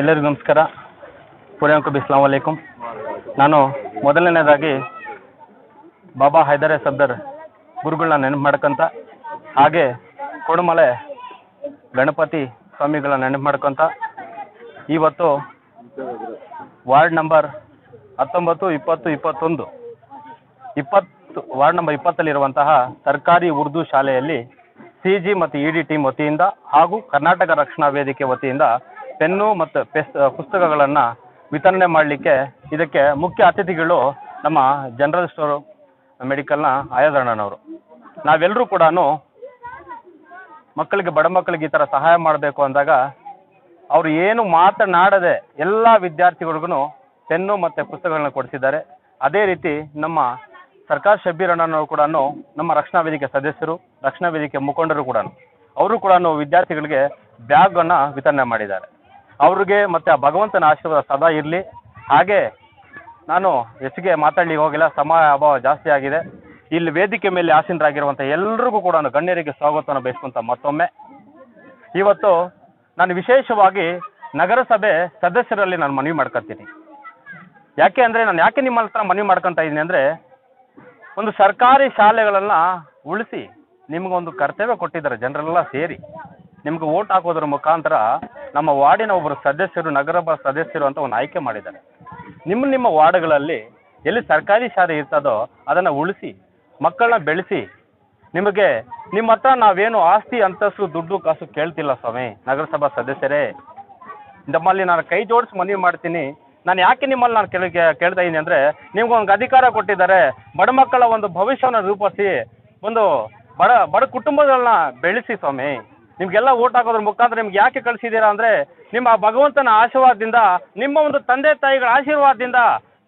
ಎಲ್ಲರಿಗೂ ನಮಸ್ಕಾರ. ಪುರಿಯಂಕು ಬಿಸ್ಲಾಂ ವಲೈಕುಂ ನಾನು ಮೊದಲನೇದಾಗಿ ಬಾಬಾ ಹೈದರ ಸಬ್ದರ್ ಗುರುಗಳನ್ನ ನೆನಪು ಮಾಡ್ಕೊಂತ, ಹಾಗೆ ಕೊಡುಮಲೆ ಗಣಪತಿ ಸ್ವಾಮಿಗಳನ್ನ ನೆನಪು ಮಾಡ್ಕೊಂತ, ಇವತ್ತು ವಾರ್ಡ್ ನಂಬರ್ ಹತ್ತೊಂಬತ್ತು, ಇಪ್ಪತ್ತು, ಇಪ್ಪತ್ತೊಂದು, ಇಪ್ಪತ್ತು, ವಾರ್ಡ್ ನಂಬರ್ ಇಪ್ಪತ್ತಲ್ಲಿರುವಂತಹ ಸರ್ಕಾರಿ ಉರ್ದು ಶಾಲೆಯಲ್ಲಿ ಸಿ ಜಿ ಮತ್ತು ಇ ಡಿ ಟೀಮ್ ವತಿಯಿಂದ ಹಾಗೂ ಕರ್ನಾಟಕ ರಕ್ಷಣಾ ವೇದಿಕೆ ವತಿಯಿಂದ ಪೆನ್ನು ಮತ್ತು ಪೆಸ್ ಪುಸ್ತಕಗಳನ್ನು ವಿತರಣೆ ಮಾಡಲಿಕ್ಕೆ ಇದಕ್ಕೆ ಮುಖ್ಯ ಅತಿಥಿಗಳು ನಮ್ಮ ಜನರಲ್ ಸ್ಟೋರ್ ಮೆಡಿಕಲ್ನ ಆಯಾದಣ್ಣನವರು ನಾವೆಲ್ಲರೂ ಕೂಡ ಮಕ್ಕಳಿಗೆ, ಬಡ ಮಕ್ಕಳಿಗೆ ಈ ಥರ ಸಹಾಯ ಮಾಡಬೇಕು ಅಂದಾಗ ಅವರು ಏನು ಮಾತನಾಡದೆ ಎಲ್ಲ ವಿದ್ಯಾರ್ಥಿಗಳಿಗೂ ಪೆನ್ನು ಮತ್ತು ಪುಸ್ತಕಗಳನ್ನ ಕೊಡಿಸಿದ್ದಾರೆ. ಅದೇ ರೀತಿ ನಮ್ಮ ಸರ್ಕಾರ ಶಬ್ಬೀರಣ್ಣನವರು ಕೂಡ ನಮ್ಮ ರಕ್ಷಣಾ ವೇದಿಕೆ ಸದಸ್ಯರು, ರಕ್ಷಣಾ ವೇದಿಕೆ ಮುಖಂಡರು ಕೂಡ ಅವರು ಕೂಡ ವಿದ್ಯಾರ್ಥಿಗಳಿಗೆ ಬ್ಯಾಗನ್ನು ವಿತರಣೆ ಮಾಡಿದ್ದಾರೆ. ಅವ್ರಿಗೆ ಮತ್ತು ಆ ಭಗವಂತನ ಆಶೀರ್ವಾದ ಸದಾ ಇರಲಿ. ಹಾಗೆ ನಾನು ಹೆಚ್ಚಿಗೆ ಮಾತಾಡ್ಲಿಕ್ಕೆ ಹೋಗಿಲ್ಲ, ಸಮಯ ಅಭಾವ ಜಾಸ್ತಿ ಆಗಿದೆ. ಇಲ್ಲಿ ವೇದಿಕೆ ಮೇಲೆ ಆಸೀನರಾಗಿರುವಂಥ ಎಲ್ರಿಗೂ ಕೂಡ ಗಣ್ಯರಿಗೆ ಸ್ವಾಗತವನ್ನು ಬಯಸ್ಕೊಂತ ಮತ್ತೊಮ್ಮೆ. ಇವತ್ತು ನಾನು ವಿಶೇಷವಾಗಿ ನಗರಸಭೆ ಸದಸ್ಯರಲ್ಲಿ ನಾನು ಮನವಿ ಮಾಡ್ಕೊತೀನಿ ಯಾಕೆ ಅಂದರೆ ನಾನು ಯಾಕೆ ನಿಮ್ಮ ಹತ್ರ ಮನವಿ ಮಾಡ್ಕೊತಾ ಇದ್ದೀನಿ ಅಂದರೆ ಒಂದು ಸರ್ಕಾರಿ ಶಾಲೆಗಳನ್ನ ಉಳಿಸಿ ನಿಮಗೊಂದು ಕರ್ತವ್ಯ ಕೊಟ್ಟಿದ್ದಾರೆ ಜನರೆಲ್ಲ ಸೇರಿ. ನಿಮ್ಗೆ ಓಟ್ ಹಾಕೋದ್ರ ಮುಖಾಂತರ ನಮ್ಮ ವಾರ್ಡಿನ ಒಬ್ಬರು ಸದಸ್ಯರು, ನಗರಸಭಾ ಸದಸ್ಯರು ಅಂತ ಒಂದು ಆಯ್ಕೆ ಮಾಡಿದ್ದಾರೆ. ನಿಮ್ಮ ನಿಮ್ಮ ವಾರ್ಡ್ಗಳಲ್ಲಿ ಎಲ್ಲಿ ಸರ್ಕಾರಿ ಶಾಲೆ ಇರ್ತದೋ ಅದನ್ನು ಉಳಿಸಿ, ಮಕ್ಕಳನ್ನ ಬೆಳೆಸಿ, ನಿಮಗೆ ನಿಮ್ಮ ಹತ್ರ ನಾವೇನು ಆಸ್ತಿ, ಅಂತಸ್ತು, ದುಡ್ಡು, ಕಾಸು ಕೇಳ್ತಿಲ್ಲ ಸ್ವಾಮಿ, ನಗರಸಭಾ ಸದಸ್ಯರೇ. ನಮ್ಮಲ್ಲಿ ನಾನು ಕೈ ಜೋಡಿಸಿ ಮನವಿ ಮಾಡ್ತೀನಿ. ನಾನು ಯಾಕೆ ನಿಮ್ಮಲ್ಲಿ ನಾನು ಕೇಳಿ ಕೇಳ್ತಾ ಇದ್ದೀನಿ ಅಂದರೆ ನಿಮ್ಗೊಂದು ಅಧಿಕಾರ ಕೊಟ್ಟಿದ್ದಾರೆ. ಬಡ ಮಕ್ಕಳ ಒಂದು ಭವಿಷ್ಯವನ್ನು ರೂಪಿಸಿ, ಒಂದು ಬಡ ಬಡ ಕುಟುಂಬಗಳನ್ನ ಬೆಳೆಸಿ ಸ್ವಾಮಿ. ನಿಮಗೆಲ್ಲ ಓಟ್ ಹಾಕೋದ್ರ ಮುಖಾಂತರ ನಿಮ್ಗೆ ಯಾಕೆ ಕಳಿಸಿದ್ದೀರಾ ಅಂದರೆ ನಿಮ್ಮ ಭಗವಂತನ ಆಶೀರ್ವಾದದಿಂದ, ನಿಮ್ಮ ಒಂದು ತಂದೆ ತಾಯಿಗಳ ಆಶೀರ್ವಾದದಿಂದ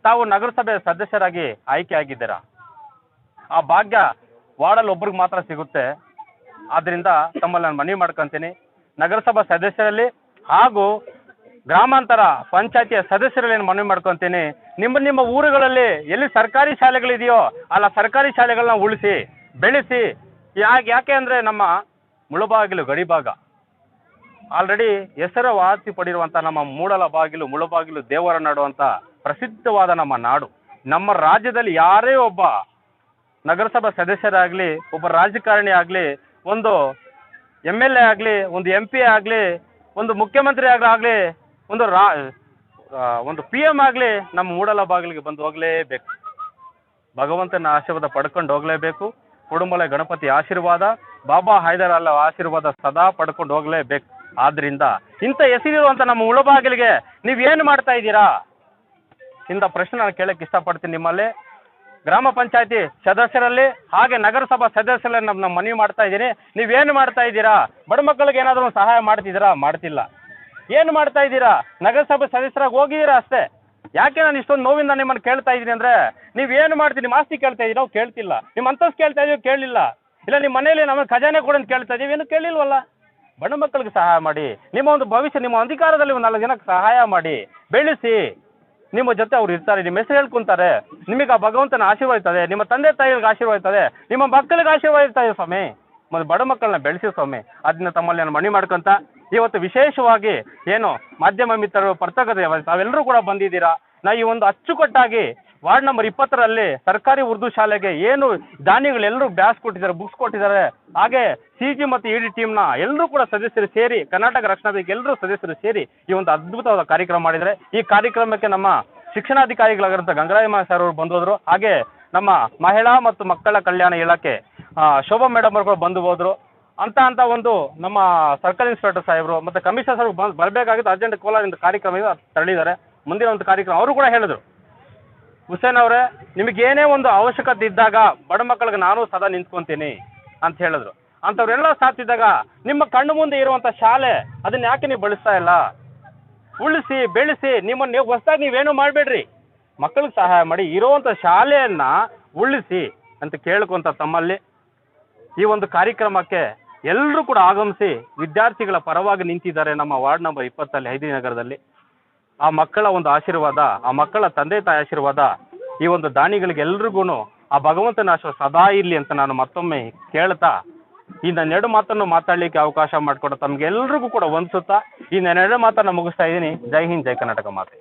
ತಾವು ನಗರಸಭೆ ಸದಸ್ಯರಾಗಿ ಆಯ್ಕೆ ಆಗಿದ್ದೀರಾ? ಆ ಭಾಗ್ಯ ವಾರ್ಡಲ್ಲಿ ಒಬ್ರಿಗೆ ಮಾತ್ರ ಸಿಗುತ್ತೆ. ಆದ್ದರಿಂದ ತಮ್ಮಲ್ಲಿ ನಾನು ಮನವಿ ಮಾಡ್ಕೊತೀನಿ. ನಗರಸಭಾ ಸದಸ್ಯರಲ್ಲಿ ಹಾಗೂ ಗ್ರಾಮಾಂತರ ಪಂಚಾಯತಿಯ ಸದಸ್ಯರಲ್ಲಿ ನಾನು ಮನವಿ ಮಾಡ್ಕೊತೀನಿ. ನಿಮ್ಮ ನಿಮ್ಮ ಊರುಗಳಲ್ಲಿ ಎಲ್ಲಿ ಸರ್ಕಾರಿ ಶಾಲೆಗಳಿದೆಯೋ, ಅಲ್ಲ ಸರ್ಕಾರಿ ಶಾಲೆಗಳನ್ನ ಉಳಿಸಿ, ಬೆಳೆಸಿ, ಯಾಕೆ ಯಾಕೆ ಅಂದರೆ ನಮ್ಮ ಮುಳುಬಾಗಿಲು ಗಡಿಭಾಗ. ಆಲ್ರೆಡಿ ಹೆಸರುವಾಸಿ ಪಡಿರುವಂಥ ನಮ್ಮ ಮೂಡಲ ಬಾಗಿಲು, ಮುಳುಬಾಗಿಲು ದೇವರ ನಾಡು ಅಂತ ಪ್ರಸಿದ್ಧವಾದ ನಮ್ಮ ನಾಡು. ನಮ್ಮ ರಾಜ್ಯದಲ್ಲಿ ಯಾರೇ ಒಬ್ಬ ನಗರಸಭಾ ಸದಸ್ಯರಾಗ್ಲಿ, ಒಬ್ಬ ರಾಜಕಾರಣಿ ಆಗಲಿ, ಒಂದು ಎಂ ಎಲ್ ಎ ಆಗಲಿ, ಒಂದು ಎಂ ಪಿ ಆಗಲಿ, ಒಂದು ಮುಖ್ಯಮಂತ್ರಿ ಆಗಲಿ, ಒಂದು ರಾ ಒಂದು ಪಿ ಎಂ ಆಗಲಿ ನಮ್ಮ ಮೂಡಲ ಬಾಗಿಲಿಗೆ ಬಂದು ಹೋಗಲೇಬೇಕು. ಭಗವಂತನ ಆಶೀರ್ವಾದ ಪಡ್ಕೊಂಡು ಹೋಗಲೇಬೇಕು. ಕುಡುಮಲೆ ಗಣಪತಿ ಆಶೀರ್ವಾದ. ಬಾಬಾ ಹೈದರ್ ಅಲ್ಲ ಆಶೀರ್ವಾದ ಸದಾ ಪಡ್ಕೊಂಡು ಹೋಗಲೇಬೇಕು. ಆದ್ರಿಂದ ಇಂಥ ಹೆಸರಿರುವಂಥ ನಮ್ಮ ನೀವ್ ಏನ್ ಮಾಡ್ತಾ ಇದ್ದೀರಾ? ಇಂಥ ಪ್ರಶ್ನೆ ನಾನು ಕೇಳಕ್ಕೆ ಇಷ್ಟಪಡ್ತೀನಿ ನಿಮ್ಮಲ್ಲಿ. ಗ್ರಾಮ ಪಂಚಾಯತಿ ಸದಸ್ಯರಲ್ಲಿ ಹಾಗೆ ನಗರಸಭಾ ಸದಸ್ಯರಲ್ಲಿ ನಮ್ಮ ನಮ್ಮ ಮನವಿ ಮಾಡ್ತಾ ಇದ್ದೀನಿ. ನೀವೇನು ಮಾಡ್ತಾ ಇದ್ದೀರಾ? ಬಡ ಮಕ್ಕಳಿಗೆ ಏನಾದರೂ ಸಹಾಯ ಮಾಡ್ತಿದ್ದೀರಾ? ಮಾಡ್ತಿಲ್ಲ. ಏನು ಮಾಡ್ತಾ ಇದ್ದೀರಾ? ನಗರಸಭೆ ಸದಸ್ಯರಾಗಿ ಹೋಗಿದ್ದೀರಾ ಅಷ್ಟೇ. ಯಾಕೆ ನಾನು ಇಷ್ಟೊಂದು ನೋವಿಂದ ನಿಮ್ಮನ್ನು ಕೇಳ್ತಾ ಇದ್ದೀನಿ ಅಂದರೆ ನೀವೇನು ಮಾಡ್ತೀನಿ ನಿಮ್ಮ ಆಸ್ತಿ ಕೇಳ್ತಾ ಇದ್ದೀರಾ? ನಾವು ಕೇಳ್ತಿಲ್ಲ. ನಿಮ್ಮ ಅಂತಸ್ತು ಕೇಳ್ತಾ ಇದೀವಿ ಕೇಳಲಿಲ್ಲ ಇಲ್ಲ ನಿಮ್ಮ ಮನೇಲಿ ನಮ್ಮ ಖಜಾನೆ ಕೊಡು ಅಂತ ಕೇಳ್ತಾ ಇದೀವಿ. ಏನು ಕೇಳಿಲ್ವಲ್ಲ? ಬಡ ಮಕ್ಕಳಿಗೆ ಸಹಾಯ ಮಾಡಿ. ನಿಮ್ಮ ಒಂದು ಭವಿಷ್ಯ, ನಿಮ್ಮ ಅಧಿಕಾರದಲ್ಲಿ ಒಂದು ನಾಲ್ಕು ಜನಕ್ಕೆ ಸಹಾಯ ಮಾಡಿ. ಬೆಳೆಸಿ. ನಿಮ್ಮ ಜೊತೆ ಅವ್ರು ಇರ್ತಾರೆ. ನಿಮ್ಮ ಹೆಸರು ಹೇಳ್ಕೊಂತಾರೆ. ನಿಮಗೆ ಆ ಭಗವಂತನ ಆಶೀರ್ವಾದ ಇರ್ತದೆ ನಿಮ್ಮ ತಂದೆ ತಾಯಿಗಳಿಗೆ ಆಶೀರ್ವಾದ ಇರ್ತದೆ ನಿಮ್ಮ ಮಕ್ಕಳಿಗೆ ಆಶೀರ್ವಾದ ಇರ್ತದೆ ಸ್ವಾಮಿ. ಮತ್ತು ಬಡ ಮಕ್ಕಳನ್ನ ಬೆಳೆಸಿ ಸ್ವಾಮಿ. ಅದನ್ನ ತಮ್ಮಲ್ಲಿ ನಾನು ಮಣಿ ಮಾಡ್ಕೊಂತ, ಇವತ್ತು ವಿಶೇಷವಾಗಿ ಏನು ಮಾಧ್ಯಮ ಮಿತ್ರರು ಪರ್ತಕದ ತಾವೆಲ್ಲರೂ ಕೂಡ ಬಂದಿದ್ದೀರಾ? ನಾ ಈ ಒಂದು ಅಚ್ಚುಕಟ್ಟಾಗಿ ವಾರ್ಡ್ ನಂಬರ್ ಇಪ್ಪತ್ತರಲ್ಲಿ ಸರ್ಕಾರಿ ಉರ್ದು ಶಾಲೆಗೆ ಏನು ದಾನಿಗಳೆಲ್ಲರೂ ಬ್ಯಾಸ್ ಕೊಟ್ಟಿದ್ದಾರೆ ಬುಕ್ಸ್ ಕೊಟ್ಟಿದ್ದಾರೆ. ಹಾಗೆ ಸಿ ಜಿ ಮತ್ತು ಇ ಡಿ ಟೀಮ್ನ ಎಲ್ಲರೂ ಕೂಡ ಸದಸ್ಯರು ಸೇರಿ, ಕರ್ನಾಟಕ ರಕ್ಷಣಾ ವೇದಿಕೆ ಎಲ್ಲರೂ ಸದಸ್ಯರು ಸೇರಿ ಈ ಒಂದು ಅದ್ಭುತವಾದ ಕಾರ್ಯಕ್ರಮ ಮಾಡಿದರೆ ಈ ಕಾರ್ಯಕ್ರಮಕ್ಕೆ ನಮ್ಮ ಶಿಕ್ಷಣಾಧಿಕಾರಿಗಳಾಗಿರುವಂಥ ಗಂಗರಾಯಮ್ಮ ಸರ್ ಅವರು ಬಂದೋದ್ರು ಹಾಗೆ ನಮ್ಮ ಮಹಿಳಾ ಮತ್ತು ಮಕ್ಕಳ ಕಲ್ಯಾಣ ಇಲಾಖೆ ಶೋಭಾ ಮೇಡಮ್ ಅವರು ಬಂದು ಹೋದ್ರು. ಅಂತ ಅಂತ ಒಂದು ನಮ್ಮ ಸರ್ಕಲ್ ಇನ್ಸ್ಪೆಕ್ಟರ್ ಸಾಹೇಬರು ಮತ್ತು ಕಮಿಷನರ್ ಸರ್ ಬರ್ಬೇಕಾಗಿತ್ತು. ಅರ್ಜೆಂಟ್ ಕೋಲಾರಿಂದ ಕಾರ್ಯಕ್ರಮ ತಳ್ಳಿದ್ದಾರೆ ಮುಂದಿನ ಒಂದು ಕಾರ್ಯಕ್ರಮ ಅವರು ಕೂಡ ಹೇಳಿದ್ರು. ಹುಸೇನ್ ಅವರೇ, ನಿಮಗೇನೇ ಒಂದು ಅವಶ್ಯಕತೆ ಇದ್ದಾಗ ಬಡ ಮಕ್ಕಳಿಗೆ ನಾನು ಸದಾ ನಿಂತ್ಕೊಂತೀನಿ ಅಂತ ಹೇಳಿದ್ರು. ಅಂಥವ್ರೆಲ್ಲ ಸಾತಿದ್ದಾಗ ನಿಮ್ಮ ಕಣ್ಣು ಮುಂದೆ ಇರುವಂಥ ಶಾಲೆ, ಅದನ್ನ ಯಾಕೆ ನೀವು ಬಳಸ್ತಾ ಇಲ್ಲ? ಉಳಿಸಿ, ಬೆಳೆಸಿ, ನಿಮ್ಮನ್ನು ನೀವು ಹೊಸದಾಗಿ ನೀವೇನು ಮಾಡಬೇಡ್ರಿ. ಮಕ್ಕಳಿಗೆ ಸಹಾಯ ಮಾಡಿ, ಇರುವಂಥ ಶಾಲೆಯನ್ನು ಉಳಿಸಿ ಅಂತ ಕೇಳ್ಕೊಂತ ತಮ್ಮಲ್ಲಿ ಈ ಒಂದು ಕಾರ್ಯಕ್ರಮಕ್ಕೆ ಎಲ್ಲರೂ ಕೂಡ ಆಗಮಿಸಿ ವಿದ್ಯಾರ್ಥಿಗಳ ಪರವಾಗಿ ನಿಂತಿದ್ದಾರೆ ನಮ್ಮ ವಾರ್ಡ್ ನಂಬರ್ ಇಪ್ಪತ್ತಲ್ಲಿ ಹೈದರಿ ನಗರದಲ್ಲಿ ಆ ಮಕ್ಕಳ ಒಂದು ಆಶೀರ್ವಾದ, ಆ ಮಕ್ಕಳ ತಂದೆ ತಾಯಿ ಆಶೀರ್ವಾದ, ಈ ಒಂದು ದಾನಿಗಳಿಗೆಲ್ರಿಗೂ ಆ ಭಗವಂತನ ಆಶ ಸದಾ ಇರಲಿ ಅಂತ ನಾನು ಮತ್ತೊಮ್ಮೆ ಕೇಳ್ತಾ, ಈ ನನ್ನ ಎರಡು ಮಾತನ್ನು ಮಾತಾಡಲಿಕ್ಕೆ ಅವಕಾಶ ಮಾಡಿಕೊಡೋ ತಮಗೆಲ್ಲರಿಗೂ ಕೂಡ ಒಂದಿಸುತ್ತಾ, ಈ ನನ್ನ ಎರಡು ಮಾತನ್ನು ಮುಗಿಸ್ತಾ ಇದ್ದೀನಿ. ಜೈ ಹಿಂದ್, ಜೈ ಕರ್ನಾಟಕ ಮಾತೆ.